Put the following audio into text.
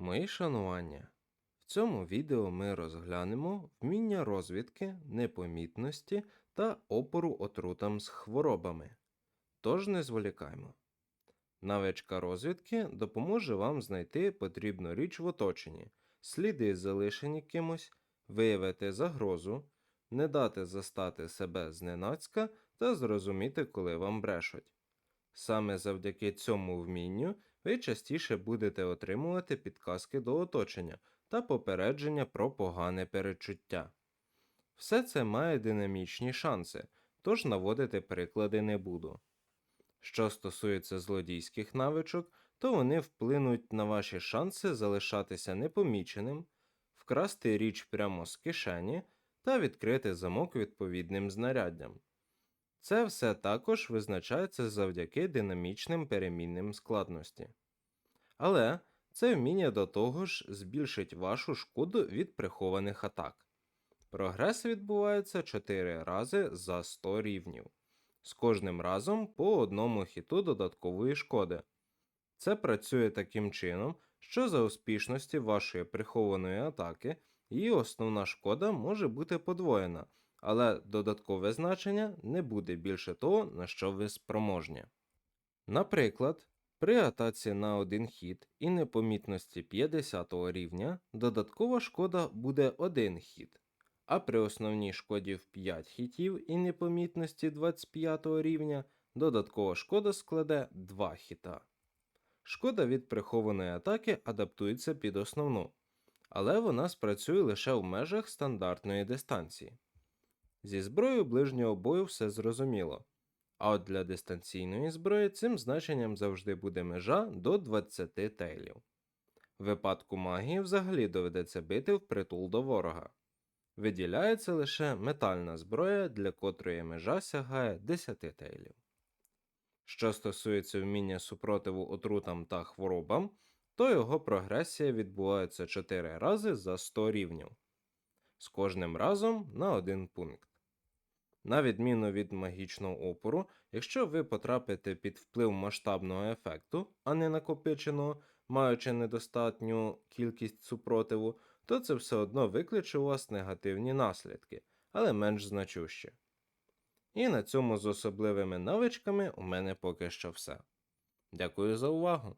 Мої шанування. В цьому відео ми розглянемо вміння розвідки, непомітності та опору отрутам з хворобами. Тож не зволікаймо. Навичка розвідки допоможе вам знайти потрібну річ в оточенні, сліди залишені кимось, виявити загрозу, не дати застати себе зненацька та зрозуміти, коли вам брешуть. Саме завдяки цьому вмінню ви частіше будете отримувати підказки до оточення та попередження про погане перечуття. Все це має динамічні шанси, тож наводити приклади не буду. Що стосується злодійських навичок, то вони вплинуть на ваші шанси залишатися непоміченим, вкрасти річ прямо з кишені та відкрити замок відповідним знаряддям. Це все також визначається завдяки динамічним перемінним складності. Але це вміння до того ж збільшить вашу шкоду від прихованих атак. Прогрес відбувається 4 рази за 100 рівнів, з кожним разом по одному хіту додаткової шкоди. Це працює таким чином, що за успішності вашої прихованої атаки її основна шкода може бути подвоєна, але додаткове значення не буде більше того, на що ви спроможні. Наприклад, при атаці на один хід і непомітності 50 рівня додаткова шкода буде 1 хід, а при основній шкоді в 5 хітів і непомітності 25 рівня додаткова шкода складе 2 хіта. Шкода від прихованої атаки адаптується під основну, але вона спрацює лише в межах стандартної дистанції. Зі зброєю ближнього бою все зрозуміло. А от для дистанційної зброї цим значенням завжди буде межа до 20 тейлів. В випадку магії взагалі доведеться бити впритул до ворога. Виділяється лише метальна зброя, для котрої межа сягає 10 тейлів. Що стосується вміння супротиву отрутам та хворобам, то його прогресія відбувається 4 рази за 100 рівнів, з кожним разом на один пункт. На відміну від магічного опору, якщо ви потрапите під вплив масштабного ефекту, а не накопиченого, маючи недостатню кількість супротиву, то це все одно викличе у вас негативні наслідки, але менш значущі. І на цьому з особливими навичками у мене поки що все. Дякую за увагу!